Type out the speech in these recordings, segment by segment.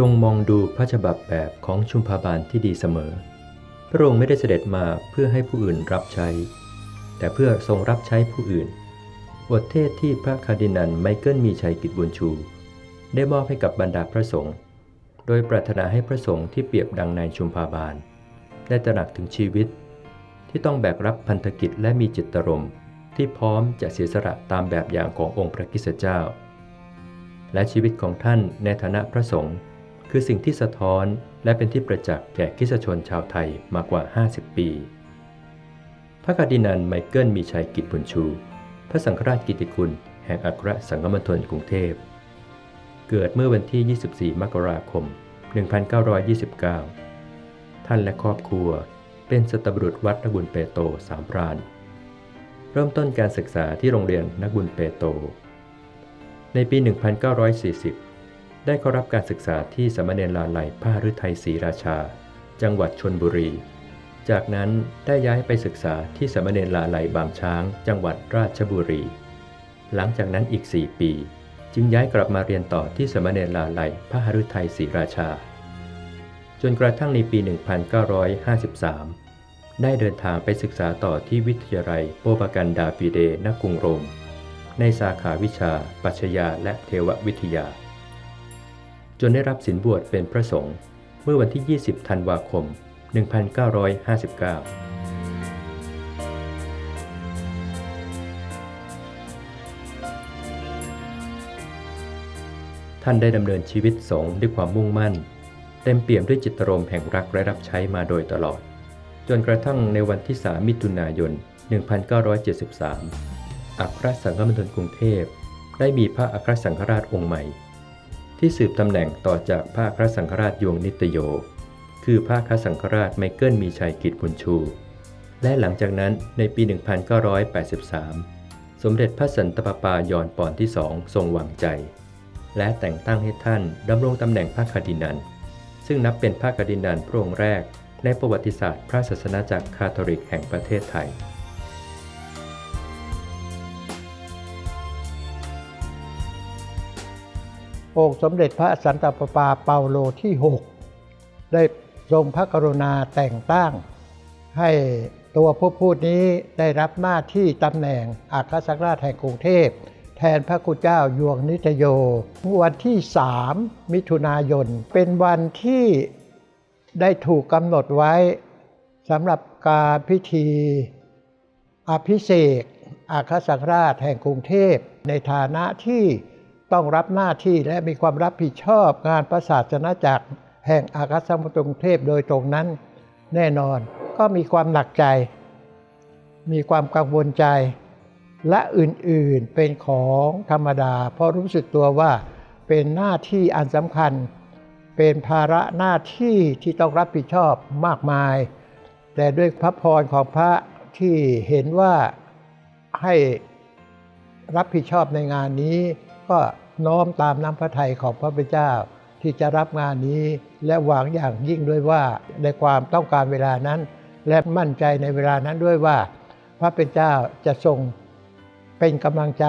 จงมองดูพระฉบับแบบของชุมพาบาลที่ดีเสมอ พระองค์ไม่ได้เสด็จมาเพื่อให้ผู้อื่นรับใช้ แต่เพื่อทรงรับใช้ผู้อื่น บทเทศที่พระคาร์ดินัลไมเคิลมีชัยกิจบุญชู ได้มอบให้กับบรรดาพระสงฆ์ โดยปรารถนาให้พระสงฆ์ที่เปรียบดังนายชุมพาบาล ได้ตระหนักถึงชีวิต ที่ต้องแบกรับพันธกิจและมีจิตตรมที่พร้อมจะเสียสละตามแบบอย่างขององค์พระคริสตเจ้า และชีวิตของท่านในฐานะพระสงฆ์ คือสิ่งที่สะท้อนและเป็นที่ประจักษ์แก่คิสชนชาวไทยมากว่า 50 ปี พระคาดินัลไมเคิลมีชัยกิจบุญชู พระสังฆราชกิติคุณแห่งอัครสังฆมณฑลกรุงเทพ เกิดเมื่อวันที่ 24 มกราคม 1929 ท่านและครอบครัวเป็นสตบุรุษวัดนักบุญเปโตสามพราน เริ่มต้นการศึกษาที่โรงเรียนนักบุญเปโต ในปี 1940 ได้เข้ารับการศึกษาที่สมณเณรลาลัยพระฤทัยศรีราชา จังหวัดชนบุรี จากนั้นได้ย้ายไปศึกษาที่สมณเณรลาลัยบางช้าง จังหวัดราชบุรี หลังจากนั้นอีก 4 ปี จึงย้ายกลับมาเรียนต่อที่สมณเณรลาลัยพระฤทัยศรีราชา จนกระทั่งในปี 1953 ได้เดินทางไปศึกษาต่อที่วิทยาลัยโปปากันดาฟิเดณกรุงโรม ในสาขาวิชา ปัชญาและเทววิทยา จนได้รับสินบวชเป็นพระสงฆ์เมื่อวันที่ 20 ธันวาคม 1959ท่านได้ดำเนินชีวิตสงฆ์ด้วยความมุ่งมั่น เต็มเปี่ยมด้วยจิตรมแห่งรักและรับใช้มาโดยตลอด จนกระทั่งในวันที่ 3 มิถุนายน 1973 อัครสังฆมณฑลกรุงเทพ ได้มีพระอัครสังฆราชองค์ใหม่ ที่สืบตำแหน่งต่อจากพระครสังฆราชยวงนิตโย คือพระครสังฆราชไมเคิลมีชัยกิจบุญชู และหลังจากนั้นในปี 1983 สมเด็จพระสันตะปาปายอนปอนที่สองทรงวางใจ และแต่งตั้งให้ท่านดำรงตำแหน่งพระคาร์ดินัลซึ่งนับเป็นพระคาร์ดินัลพระองค์แรกในประวัติศาสตร์พระศาสนาจักรคาทอลิกแห่งประเทศไทย องค์สมเด็จพระสันตะปาปาเปาโลที่ 6 ได้ทรงพระกรุณาแต่งตั้ง ให้ตัวผู้พูดนี้ได้รับหน้าที่ตำแหน่งอัครสังฆราชแห่งกรุงเทพ แทนพระคุณเจ้ายวงนิตโย วันที่ 3 มิถุนายน เป็นวันที่ได้ถูกกำหนดไว้สำหรับการพิธีอภิเษกอัครสังฆราชแห่งกรุงเทพ ในฐานะที่ ต้องรับหน้าที่และมีความรับผิดชอบงานประศาสนจักร แห่งอัครสังฆราชกรุงเทพโดยตรงนั้น แน่นอนก็มีความหนักใจ มีความกังวลใจ และอื่นๆเป็นของธรรมดา เพราะรู้สึกตัวว่าเป็นหน้าที่อันสำคัญ เป็นภาระหน้าที่ที่ต้องรับผิดชอบมากมาย แต่ด้วยพระพรของพระที่เห็นว่าให้รับผิดชอบในงานนี้ ก็น้อมตามน้ำพระทัยของพระพุทธเจ้า ที่จะรับงานนี้ และหวังอย่างยิ่งด้วยว่าในความต้องการเวลานั้น และมั่นใจในเวลานั้นด้วยว่า พระเป็นเจ้าจะทรงเป็นกำลังใจ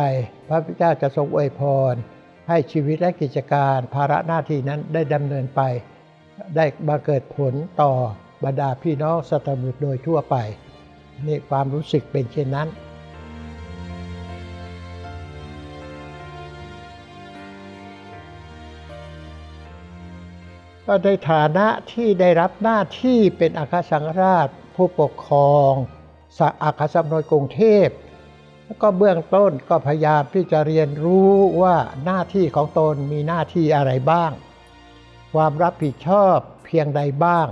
พระพุทธเจ้าจะทรงอวยพร ให้ชีวิตและกิจการภาระหน้าที่นั้นได้ดำเนินไป ได้มาเกิดผลต่อบรรดาพี่น้องสัตว์บุตโดยทั่วไปนี่ความรู้สึกเป็นเช่นนั้น ก็ในฐานะที่ได้รับหน้าที่เป็นอัครสังราช ผู้ปกครองสอัครสัมนกรุงเทพแล้วก็เบื้องต้นก็พยายามที่จะเรียนรู้ว่าหน้าที่ของตนมีหน้าที่อะไรบ้าง ความรับผิดชอบเพียงใดบ้าง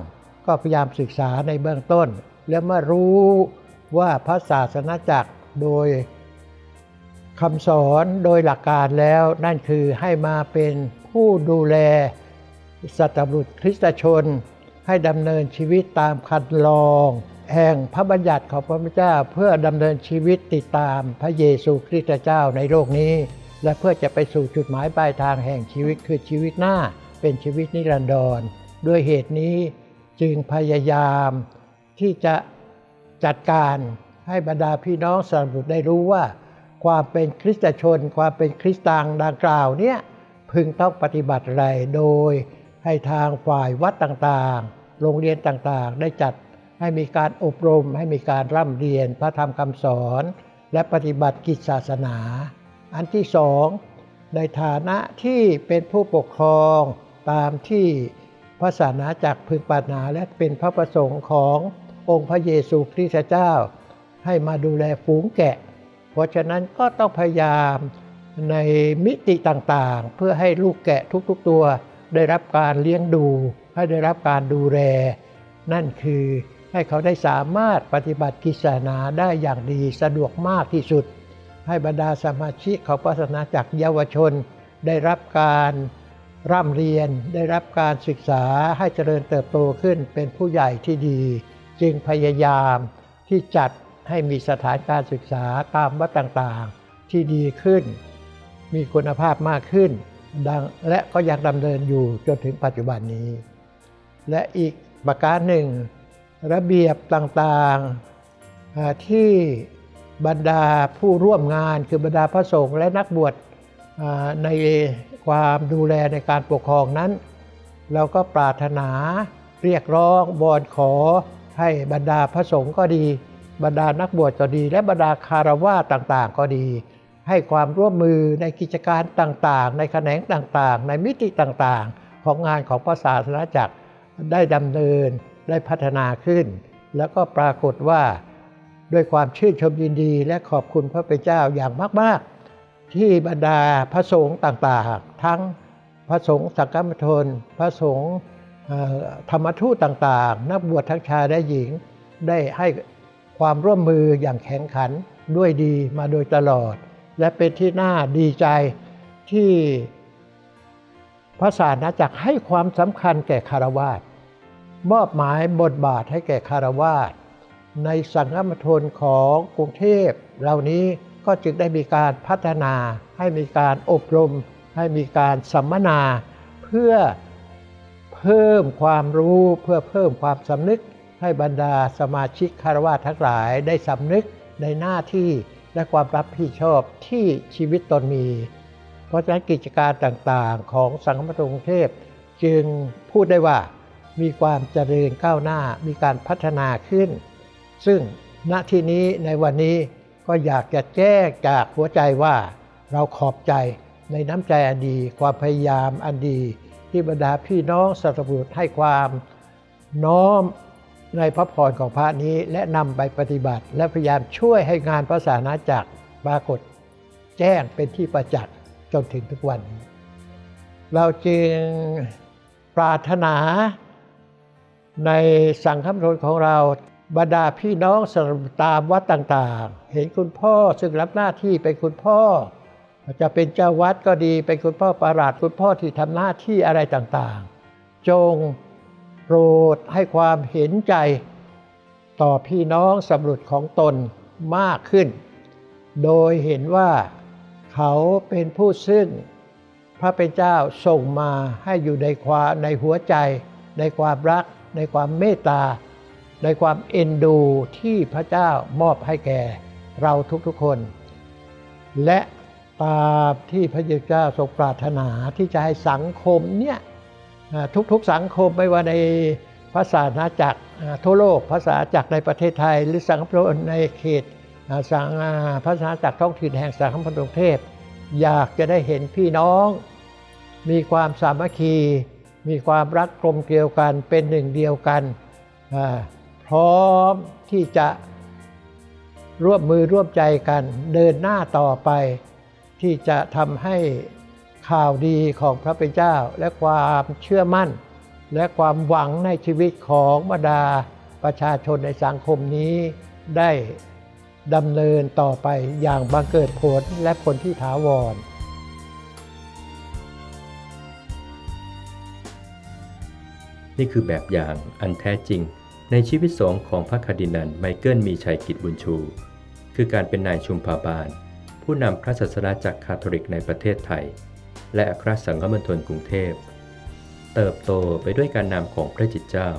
ก็พยายามศึกษาในเบื้องต้น แล้วเมื่อรู้ว่าพระศาสนาจักรโดยคำสอนโดยหลักการแล้วนั่นคือให้มาเป็นผู้ดูแล สัตบุรุษคริสตชน ให้ดำเนินชีวิตตามคันลอง แห่งพระบัญญัติของพระพุทธเจ้า เพื่อดำเนินชีวิตติดตามพระเยซูคริสต์เจ้าในโลกนี้ และเพื่อจะไปสู่จุดหมายปลายทางแห่งชีวิตคือชีวิตหน้าเป็นชีวิตนิรันดรด้วยเหตุนี้จึงพยายามที่จะจัดการให้บรรดาพี่น้องสัตบุตรได้รู้ว่า ความเป็นคริสตชน ความเป็นคริสตางดังกล่าวเนี่ยพึงต้องปฏิบัติอะไรโดย ให้ทางฝ่ายวัดต่างๆ โรงเรียนต่างๆ ได้จัดให้มีการอบรม ให้มีการร่ำเรียนพระธรรมคำสอน และปฏิบัติกิจศาสนา อันที่สองในฐานะที่เป็นผู้ปกครองตามที่พระศาสนาจักพึงปรารถนาและเป็นพระประสงค์ขององค์พระเยซูคริสต์เจ้า ให้มาดูแลฝูงแกะ เพราะฉะนั้นก็ต้องพยายามในมิติต่างๆ เพื่อให้ลูกแกะทุกๆตัว ได้รับการเลี้ยงดู ให้ได้รับการดูแล นั่นคือให้เขาได้สามารถปฏิบัติกิจศาสนาได้อย่างดีสะดวกมากที่สุด ให้บรรดาสมาชิกของพระศาสนาจากเยาวชน ได้รับการร่ำเรียนได้รับการศึกษาให้เจริญเติบโตขึ้นเป็นผู้ใหญ่ที่ดี จึงพยายามที่จัดให้มีสถานการศึกษาตามวัดต่างๆ ที่ดีขึ้น มีคุณภาพมากขึ้น ดังและก็ยังดำเนินอยู่จนถึงปัจจุบันนี้ และอีกประการหนึ่ง ระเบียบต่างๆที่บรรดาผู้ร่วมงานคือบรรดาพระสงฆ์และนักบวชในความดูแลในการปกครองนั้น เราก็ปรารถนาเรียกร้องวอนขอให้บรรดาพระสงฆ์ก็ดี บรรดานักบวชก็ดี และบรรดาคารวะต่างๆ ก็ดี ให้ความร่วมมือในกิจการต่างๆ ในแขนงต่างๆ ในมิติต่างๆ ของงานของพระศาสนาจักรได้ดำเนินได้พัฒนาขึ้น แล้วก็ปรากฏว่า ด้วยความชื่นชมยินดี และขอบคุณพระเป็นเจ้าอย่างมาก ๆ ที่บรรดาพระสงฆ์ต่างๆ ทั้งพระสงฆ์สังฆมทนพระสงฆ์ธรรมทูตต่างๆ นักบวชทั้งชายและหญิงได้ให้ความร่วมมืออย่างแข็งขันด้วยดีมาโดยตลอด และเป็นที่น่าดีใจที่พระศาสนาจักรให้ความสำคัญแก่คารวาสมอบหมายบทบาทให้แก่คารวาสในสังฆมทนของกรุงเทพเหล่านี้ก็จึงได้มีการพัฒนา ให้มีการอบรม ให้มีการสัมมนา เพื่อเพิ่มความรู้เพื่อเพิ่มความสำนึก ให้บรรดาสมาชิกคารวะทั้งหลายได้สำนึกในหน้าที่ และความรับผิดชอบที่ชีวิตตนมี เพราะฉะนั้นกิจการต่างๆ ของสังคมกรุงเทพจึงพูดได้ว่ามีความเจริญก้าวหน้ามีการพัฒนาขึ้น ซึ่งณที่นี้ในวันนี้ก็อยากจะแจ้งจากหัวใจว่า เราขอบใจในน้ำใจอันดี ความพยายามอันดี ที่บรรดาพี่น้องสัตบุตรให้ความ น้อม ในพระพรของพระนี้และนำไปปฏิบัติ และพยายามช่วยให้งานพระศาสนาจักรปรากฏ แจ้งเป็นที่ประจักษ์จนถึงทุกวันนี้เราจึงปรารถนา ในสังฆมณฑลของเราบรรดาพี่น้องสรตามวัดต่างๆ เห็นคุณพ่อซึ่งรับหน้าที่เป็นคุณพ่อ จะเป็นเจ้าวัดก็ดีเป็นคุณพ่อประหลาดคุณพ่อที่ทำหน้าที่อะไรต่างๆ จง โปรดให้ความเห็นใจ ต่อพี่น้องสำรุดของตนมากขึ้น โดยเห็นว่าเขาเป็นผู้ซึ่ง พระเป็นเจ้าส่งมาให้อยู่ในความในหัวใจ ในความรัก ในความเมตตา ในความเอ็นดูที่พระเจ้ามอบให้แก่เราทุกๆคน และตามที่พระเยซูเจ้าทรงปรารถนาที่จะให้สังคมเนี่ย ทุกๆสังคมไม่ว่าในภาษาสนาจักรทั่วโลกภาษาจักรในประเทศไทย หรือสังคมในเขตสังภาษาจักรท้องถิ่นแห่งสังคมกรุงเทพอยากจะได้เห็นพี่น้อง มีความสามัคคี มีความรักกลมเกลียวกันเป็นหนึ่งเดียวกัน พร้อมที่จะร่วมมือร่วมใจกันเดินหน้าต่อไป ที่จะทำให้ ข่าวดีของพระเป็นเจ้าและความเชื่อมั่น และความหวังในชีวิตของบรรดาประชาชนในสังคมนี้ได้ดำเนินต่อไปอย่างบังเกิดผลและผลที่ถาวรนี่คือแบบอย่างอันแท้จริงในชีวิตสองของพระคาร์ดินัลไมเคิลมีชัยกิจบุญชู คือการเป็นนายชุมพาบาล ผู้นำพระศาสนาจักรคาทอลิกในประเทศไทย และอัครสังฆมณฑลกรุงเทพ เติบโตไปด้วยการนำของพระจิตเจ้า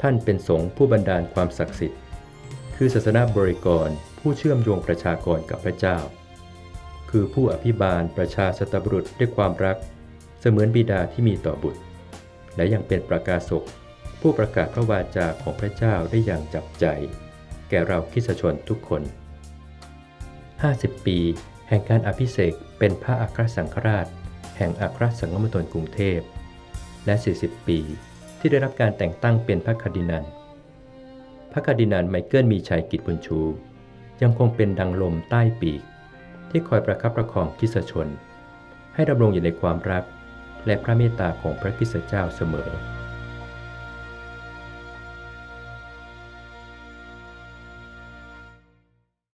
ท่านเป็นสงฆ์ผู้บันดาลความศักดิ์สิทธิ์ คือศาสนาบริกรผู้เชื่อมโยงประชากรกับพระเจ้า คือผู้อภิบาลประชาสตบุรุษด้วยความรัก เสมือนบิดาที่มีต่อบุตร และยังเป็นประกาศกผู้ประกาศพระวาจาของพระเจ้าได้อย่างจับใจ แก่เราคิสชนทุกคน 50 ปี แห่งการอภิเษกเป็นพระอัครสังฆราช แห่งอัครสังฆมณฑลกรุงเทพ และ 40 ปี ที่ได้รับการแต่งตั้งเป็นพระคดินัลพระคดินัลไมเคิลมีชัยกิจบุญชู ยังคงเป็นดังลมใต้ปีก ที่คอยประคับประคองคิสชน ให้ดำรงอยู่ในความรักและพระเมตตาของพระคิสเจ้าเสมอ